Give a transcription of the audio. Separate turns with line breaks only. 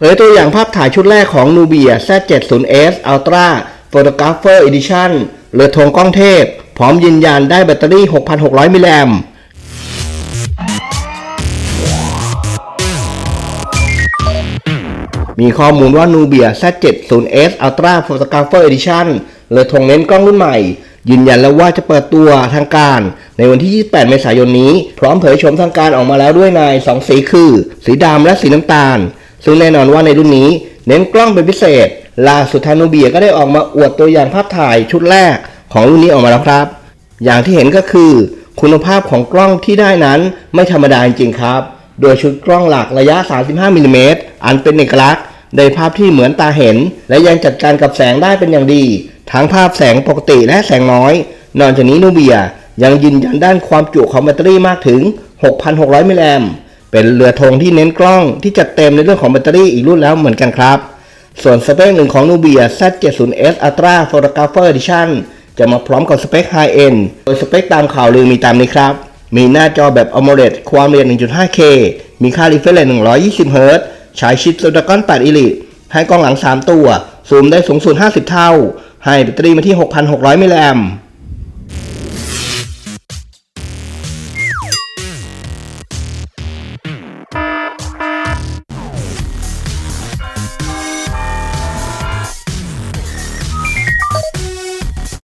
เผยตัวอย่างภาพถ่ายชุดแรกของ Nubia Z70S Ultra Photographer Edition เรือธงกล้องเทพ พร้อมยืนยันได้แบตเตอรี่ 6,600 มิลลิแอมมีข้อมูลว่า Nubia Z70S Ultra Photographer Edition เรือธงเน้นกล้องรุ่นใหม่ ยืนยันแล้วว่าจะเปิดตัวทางการ ในวันที่ 28 เมษายนนี้ พร้อมเผยชมทางการออกมาแล้วด้วยใน 2 สีคือ สีดำและสีน้ำตาล ซึ่งแน่นอนว่าในรุ่นนี้เน้นกล้องเป็นพิเศษ ล่าสุดทานูเบียก็ได้ออกมาอวดตัวอย่างภาพถ่ายชุดแรกของรุ่นนี้ออกมาแล้วครับ อย่างที่เห็นก็คือ คุณภาพของกล้องที่ได้นั้นไม่ธรรมดาจริงครับ โดยชุดกล้องหลักระยะ 35มิลลิเมตรอันเป็นเอกลักษณ์ได้ภาพที่เหมือนตาเห็น และยังจัดการกับแสงได้เป็นอย่างดี ทั้งภาพแสงปกติและแสงน้อย นอกจากนี้นูเบียยังยืนยันด้านความจุของแบตเตอรี่มากถึง 6,600 มิลลิแอมป์ เป็นเรือธงที่เน้นกล้องที่จัดเต็มในเรื่องของแบตเตอรี่อีกรุ่นแล้วเหมือนกันครับ ส่วนสเปคหนึ่งของ Nubia Z70S Ultra Photographer Edition จะมาพร้อมกับสเปค High End โดยสเปคตามข่าวลือมีตามนี้ครับ มีหน้าจอแบบ AMOLED ความเร็ว 1.5K มีค่า refresh rate 120 Hz ใช้ชิป Snapdragon 8 Elite ให้กล้องหลัง 3 ตัว ซูมได้สูงสุด 50 เท่า ให้แบตเตอรี่มาที่ 6,600 มิลลิแอมป์